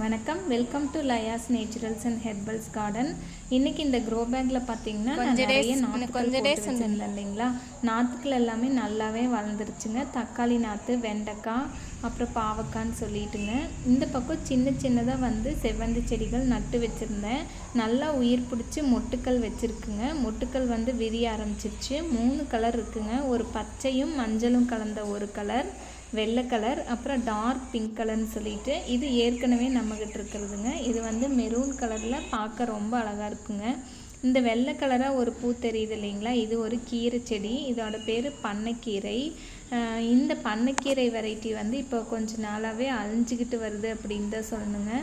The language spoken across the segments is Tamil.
வணக்கம். Welcome to Laya's naturals and herbals garden இன்னைக்கு இந்த க்ரோ பேக்கில் பார்த்தீங்கன்னா நிறைய இன்னும் நாற்றுக்கள் கொஞ்ச போட்டு days வந்து- வச்சிருந்தேன் இல்லைங்களா? நாற்றுக்கள் எல்லாமே நல்லாவே வளர்ந்துருச்சுங்க. தக்காளி நாற்று வெண்டைக்காய் அப்புறம் பாவக்கான்னு சொல்லிட்டுங்க. இந்த பக்கம் சின்ன சின்னதாக வந்து செவ்வந்தி செடிகள் நட்டு வச்சுருந்தேன். நல்லா உயிர் பிடிச்சி மொட்டுக்கள் வச்சுருக்குங்க. மொட்டுக்கள் வந்து விரிய ஆரம்பிச்சிருச்சு. மூணு கலர் இருக்குங்க. ஒரு பச்சையும் மஞ்சளும் கலந்த ஒரு கலர் வெள்ளை கலர் அப்புறம் டார்க் பிங்க் கலர்னு சொல்லிட்டு இது ஏற்கனவே நம்மக்கிட்ட இருக்கிறதுங்க. இது வந்து மெரூன் கலரில் பார்க்க ரொம்ப அழகாக இருக்குங்க. இந்த வெள்ளை கலராக ஒரு பூ தெரியுது இல்லைங்களா? இது ஒரு கீரை செடி. இதோட பேர் பண்ணைக்கீரை. இந்த பண்ணைக்கீரை வெரைட்டி வந்து இப்போ கொஞ்ச நாளாகவே அழிஞ்சிக்கிட்டு வருது அப்படின்னு தான் சொல்லணுங்க.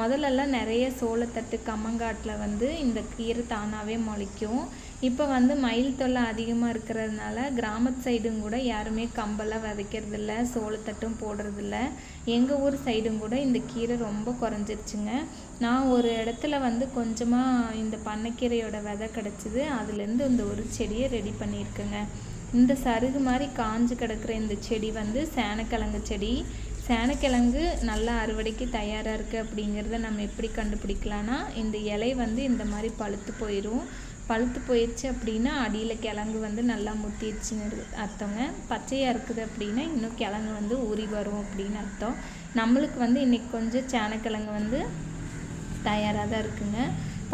முதல்லலாம் நிறைய சோளத்தட்டு கம்மங்காட்டில் வந்து இந்த கீரை தானாகவே முளைக்கும். இப்போ வந்து மயில் தொல்லை அதிகமாக இருக்கிறதுனால கிராமத்து சைடும் கூட யாருமே கம்பெல்லாம் விதைக்கிறதில்ல சோளத்தட்டும் போடுறதில்ல. எங்கள் ஊர் சைடும் கூட இந்த கீரை ரொம்ப குறைஞ்சிருச்சுங்க. நான் ஒரு இடத்துல வந்து கொஞ்சமாக இந்த பண்ணைக்கீரையோட விதை கிடச்சிது. அதுலேருந்து இந்த ஒரு செடியை ரெடி பண்ணியிருக்கேங்க. இந்த சருகு மாதிரி காஞ்சு கிடக்கிற இந்த செடி வந்து சேனக்கிழங்கு செடி. சேனக்கிழங்கு நல்லா அறுவடைக்கு தயாராக இருக்குது அப்படிங்கிறத நம்ம எப்படி கண்டுபிடிக்கலாம்னா இந்த இலை வந்து இந்த மாதிரி பழுத்து போயிடும் பழுத்து போயிடுச்சு அப்படின்னா அடியில் கிழங்கு வந்து நல்லா முத்திடுச்சுன்னு அர்த்தங்க. பச்சையாக இருக்குது அப்படின்னா இன்னும் கிழங்கு வந்து ஊறி வரும் அப்படின்னு அர்த்தம். நம்மளுக்கு வந்து இன்றைக்கி கொஞ்சம் சேனக்கிழங்கு வந்து தயாராக தான் இருக்குங்க.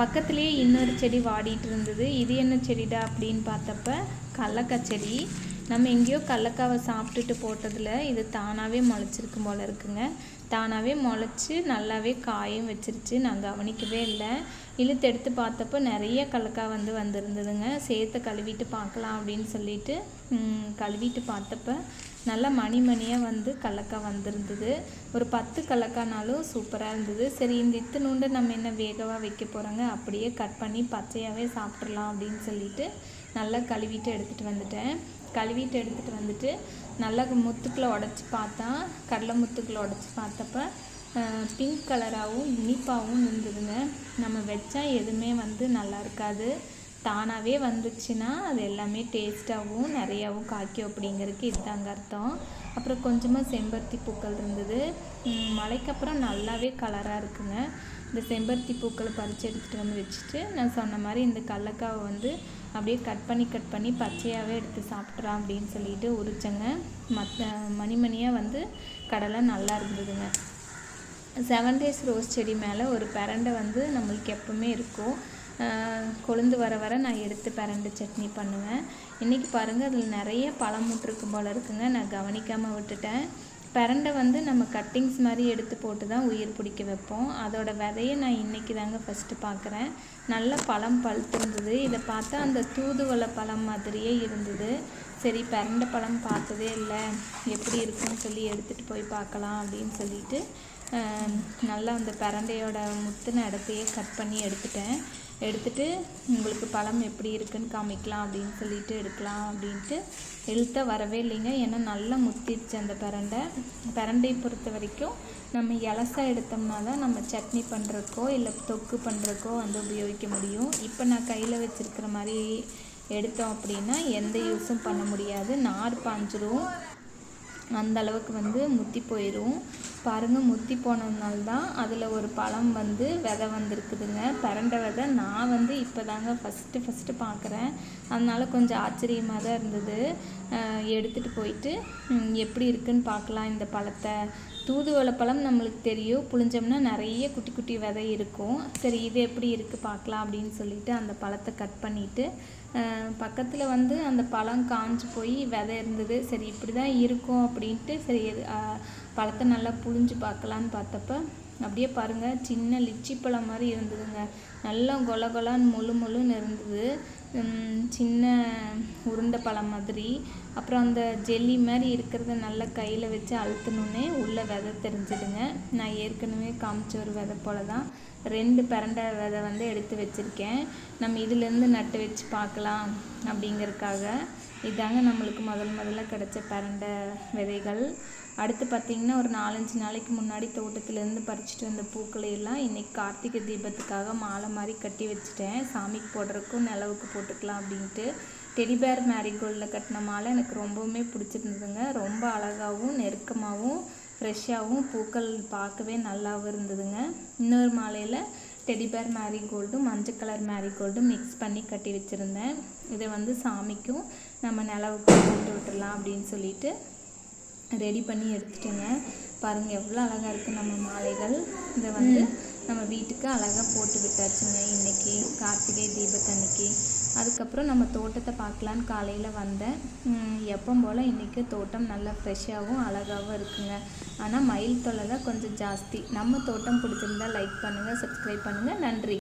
பக்கத்துலேயே இன்னொரு செடி வாடிட்டு இருந்தது. இது என்ன செடிடா அப்படின்னு பார்த்தப்ப கடலக்காய் செடி. நம்ம எங்கேயோ கடலக்காவை சாப்பிட்டுட்டு போட்டதில் இது தானாகவே முளைச்சிருக்கும் போல் இருக்குங்க. தானாகவே முளைச்சி நல்லாவே காயும் வச்சிருச்சு. நான் கவனிக்கவே இல்லை. இழுத்து எடுத்து பார்த்தப்போ நிறைய கடலக்காய் வந்து வந்திருந்ததுங்க. சேர்த்து கழுவிட்டு பார்க்கலாம் அப்படின்னு சொல்லிட்டு கழுவிட்டு பார்த்தப்ப நல்லா மணி மணியாக வந்து கடலக்காய் வந்திருந்தது. ஒரு பத்து கடலக்கானாலும் சூப்பராக இருந்தது. சரி இந்த இத்தினூண்டு நம்ம என்ன வேகவாக வைக்க போகிறோங்க அப்படியே கட் பண்ணி பச்சையாகவே சாப்பிட்றலாம் அப்படின்னு சொல்லிட்டு நல்லா கழுவிட்டு எடுத்துகிட்டு வந்துட்டேன். கழுவிட்டு எடுத்துகிட்டு வந்துட்டு நல்லா முத்துக்களை உடச்சி பார்த்தா கடலை முத்துக்களை உடச்சி பார்த்தப்ப பிங்க் கலராகவும் இனிப்பாகவும் இருந்ததுங்க. நம்ம வச்சா எதுவுமே வந்து நல்லா இருக்காது. தானாகவே வந்துச்சுன்னா அது எல்லாமே டேஸ்ட்டாகவும் நிறையாவும் காய்க்கும் அப்படிங்கிறதுக்கு இதுதாங்க அர்த்தம். அப்புறம் கொஞ்சமாக செம்பருத்தி பூக்கள் இருந்தது. மழைக்கப்புறம் நல்லாவே கலராக இருக்குங்க. இந்த செம்பருத்தி பூக்களை பறித்து எடுத்துகிட்டு வந்து வச்சுட்டு நான் சொன்ன மாதிரி இந்த கடலக்காவை வந்து அப்படியே கட் பண்ணி கட் பண்ணி பச்சையாகவே எடுத்து சாப்பிட்றான் அப்படின்னு சொல்லிட்டு உரிச்சேங்க. மற்ற மணிமணியாக வந்து கடலை நல்லா இருந்ததுங்க. செவன் டேஸ் ரோஸ் செடி மேலே ஒரு பிரண்டை வந்து நம்மளுக்கு எப்பவுமே இருக்கும். கொழுந்து வர வர நான் எடுத்து பரண்டு சட்னி பண்ணுவேன். இன்றைக்கி பாருங்கள் அதில் நிறைய பழம் போல் இருக்குங்க. நான் கவனிக்காமல் விட்டுட்டேன். பரண்டை வந்து நம்ம கட்டிங்ஸ் மாதிரி எடுத்து போட்டு தான் உயிர் பிடிக்க வைப்போம். அதோட விதையை நான் இன்றைக்கி தாங்க ஃபஸ்ட்டு பார்க்குறேன் நல்ல பழம் பழுத்திருந்தது. இதை பார்த்தா அந்த தூதுவளை பழம் மாதிரியே இருந்தது. சரி பரண்டை பழம் பார்த்ததே இல்லை. எப்படி இருக்குன்னு சொல்லி எடுத்துகிட்டு போய் பார்க்கலாம் அப்படின்னு சொல்லிட்டு நல்லா அந்த பரண்டையோட முத்தின இடத்தையே கட் பண்ணி எடுத்துட்டேன். எடுத்துட்டு உங்களுக்கு பழம் எப்படி இருக்குன்னு காமிக்கலாம் அப்படின்னு சொல்லிட்டு எடுக்கலாம் அப்படின்ட்டு எழுத்த வரவே இல்லைங்க. ஏன்னா நல்லா முத்திடுச்சு அந்த பரண்டை பரண்டை பொறுத்த வரைக்கும் நம்ம இலசா எடுத்தோம்னா தான் நம்ம சட்னி பண்ணுறக்கோ இல்லை தொக்கு பண்ணுறக்கோ வந்து உபயோகிக்க முடியும். இப்போ நான் கையில் வச்சுருக்கிற மாதிரி எடுத்தோம் அப்படின்னா எந்த யூஸும் பண்ண முடியாது. நார் பாஞ்சிரும். அந்த அளவுக்கு வந்து முத்தி போயிடும் பாருங்கள் முத்தி போனதுனால தான் அதில் ஒரு பழம் வந்து விதை வந்திருக்குதுங்க. பரண்ட விதை. நான் வந்து இப்போ தாங்க ஃபஸ்ட்டு ஃபஸ்ட்டு பார்க்குறேன் அதனால் கொஞ்சம் ஆச்சரியமாக தான் இருந்தது எடுத்துகிட்டு போயிட்டு எப்படி இருக்குன்னு பார்க்கலாம் இந்த பழத்தை. தூதுவளை பழம் நம்மளுக்கு தெரியும். புளிஞ்சோம்னா நிறைய குட்டி குட்டி விதை இருக்கும். சரி இது எப்படி இருக்குது பார்க்கலாம் அப்படின்னு சொல்லிட்டு அந்த பழத்தை கட் பண்ணிவிட்டு பக்கத்தில் வந்து அந்த பழம் காஞ்சு போய் விதை இருந்தது. சரி இப்படி தான் இருக்கும் அப்படின்ட்டு சரி எது பழத்தை நல்லா புழிஞ்சு பார்க்கலான்னு பார்த்தப்ப அப்படியே பாருங்கள் சின்ன லிச்சி பழம் மாதிரி இருந்ததுங்க. நல்லா கொல கொலான்னு முழு முழுன்னு இருந்தது. சின்ன உருண்டை பழம் மாதிரி. அப்புறம் அந்த ஜெல்லி மாதிரி இருக்கிறத நல்லா கையில் வச்சு அழுத்தணுன்னே உள்ள விதை தெரிஞ்சிடுங்க நான் ஏற்கனவே காமிச்ச ஒரு விதை போல தான் ரெண்டு பிரண்டை விதை வந்து எடுத்து வச்சுருக்கேன். நம்ம இதுலேருந்து நட்டு வச்சு பார்க்கலாம் அப்படிங்கிறதுக்காக. இதாங்க நம்மளுக்கு முதல் முதல்ல கிடச்ச பரண்டை விதைகள். அடுத்து பார்த்திங்கன்னா ஒரு நாலஞ்சு நாளைக்கு முன்னாடி தோட்டத்துலேருந்து பறிச்சிட்டு வந்த பூக்களை எல்லாம் இன்னைக்கு கார்த்திகை தீபத்துக்காக மாலை மாதிரி கட்டி வச்சுட்டேன். சாமிக்கு போடுறதுக்கும் நிலவுக்கு போட்டுக்கலாம் அப்படின்ட்டு. டெடிபேர் மேரிகோல்டில் கட்டின மாலை எனக்கு ரொம்பவுமே பிடிச்சிருந்ததுங்க. ரொம்ப அழகாகவும் நெருக்கமாகவும் ஃப்ரெஷ்ஷாகவும் பூக்கள் பார்க்கவே நல்லாவும் இருந்ததுங்க. இன்னொரு மாலையில் டெடிபேர் மேரிகோல்டும் மஞ்சள் கலர் மேரிகோல்டும் மிக்ஸ் பண்ணி கட்டி வச்சுருந்தேன். இதை வந்து சாமிக்கும் நம்ம நிலவுக்கும் போட்டு விட்டுடலாம் அப்படின்னு சொல்லிட்டு ரெடி பண்ணி எடுத்துட்டேங்க. பாருங்கள் எவ்வளோ அழகாக இருக்குது நம்ம மாலைகள். இதை வந்து நம்ம வீட்டுக்கு அழகாக போட்டு விட்டாச்சுங்க. இன்றைக்கி கார்த்திகை தீபத்தன்னைக்கு அதுக்கப்புறம் நம்ம தோட்டத்தை பார்க்கலான்னு காலையில் வந்தேன். எப்போ போல் இன்றைக்கி தோட்டம் நல்லா ஃப்ரெஷ்ஷாகவும் அழகாகவும் இருக்குங்க. ஆனால் மயில் தொல்லை தான் கொஞ்சம் ஜாஸ்தி. நம்ம தோட்டம் பிடிச்சிருந்தா லைக் பண்ணுங்கள் சப்ஸ்கிரைப் பண்ணுங்கள் நன்றி.